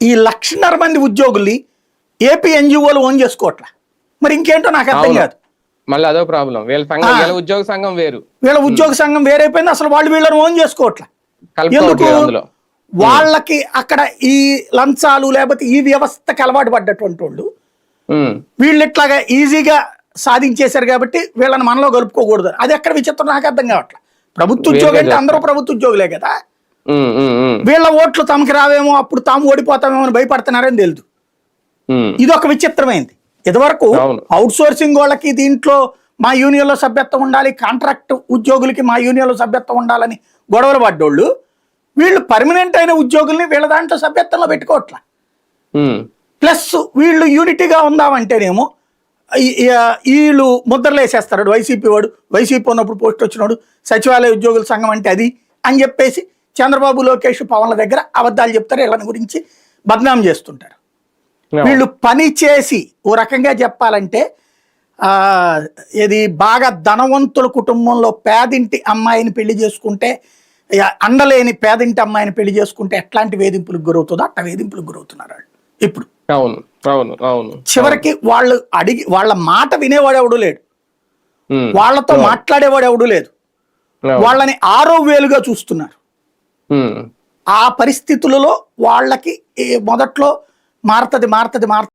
ఈ లక్షన్నర మంది ఉద్యోగుల్ని ఏపీ ఎన్జిఓలు ఓన్ చేసుకోవట్లా? మరి ఇంకేంటో నాకు అర్థం. కాదు. మళ్ళీ అదో ప్రాబ్లం. వీళ్ళ సంఘం. వీళ్ళ ఉద్యోగ సంఘం వేరు. వీళ్ళ ఉద్యోగ సంఘం వేరైపోయింది. అసలు వాళ్ళు వీళ్ళని ఓన్ చేసుకోవట్లా? ఎందుకు? వాళ్ళకి అక్కడ ఈ లంచాలు లేకపోతే ఈ వ్యవస్థకి అలవాటు పడ్డటువంటి వాళ్ళు వీళ్ళు ఇట్లాగా ఈజీగా సాధించేశారు కాబట్టి వీళ్ళని మనలో కలుపుకోకూడదు. అది ఎక్కడ విచిత్రం? నాకు అర్థం కావట్లేదు ప్రభుత్వ ఉద్యోగం అంటే అందరూ ప్రభుత్వ ఉద్యోగులే కదా. వీళ్ళ ఓట్లు తమకి రావేమో అప్పుడు తాము ఓడిపోతామేమో అని భయపడుతున్నారని తెలియదు ఉమ్. ఇది ఒక విచిత్రమైంది. ఇదివరకు. అవుట్ సోర్సింగ్ వాళ్ళకి దీంట్లో మా యూనియన్లో సభ్యత్వం ఉండాలి కాంట్రాక్ట్ ఉద్యోగులకి మా యూనియన్లో సభ్యత్వం ఉండాలని గొడవలు పడ్డోళ్ళు వీళ్ళు పర్మనెంట్ అయిన ఉద్యోగుల్ని వీళ్ళ దాంట్లో సభ్యత్వంలో పెట్టుకోవట్లా. ప్లస్ వీళ్ళు యూనిటీగా ఉందామంటేనేమో వీళ్ళు ముద్రలు వేసేస్తారు. వైసీపీ వాడు వైసీపీ ఉన్నప్పుడు పోస్ట్ వచ్చినాడు సచివాలయ ఉద్యోగుల సంఘం అంటే అది అని చెప్పేసి చంద్రబాబు లోకేష్ పవన్ల దగ్గర అబద్ధాలు చెప్తారు వీళ్ళని గురించి బద్నాం చేస్తుంటారు. వీళ్ళు పని చేసి ఓ రకంగా చెప్పాలంటే ఆ ఇది బాగా ధనవంతుల కుటుంబంలో పేదింటి అమ్మాయిని పెళ్ళి చేసుకుంటే అండలేని పేదింటి అమ్మాయిని పెళ్ళి చేసుకుంటే ఎట్లాంటి వేధింపులకు గురవుతుందో అట్లా వేధింపులకు గురవుతున్నారు వాళ్ళు. ఇప్పుడు. అవును అవును అవును చివరికి వాళ్ళు అడిగి వాళ్ళ మాట వినేవాడు ఎవడు లేడు. వాళ్ళతో మాట్లాడేవాడు ఎవడు లేదు. వాళ్ళని ఆరో వేలుగా చూస్తున్నారు. ఆ పరిస్థితులలో వాళ్ళకి మొదట్లో మారుతుంది మారుతుంది మారుతుంది.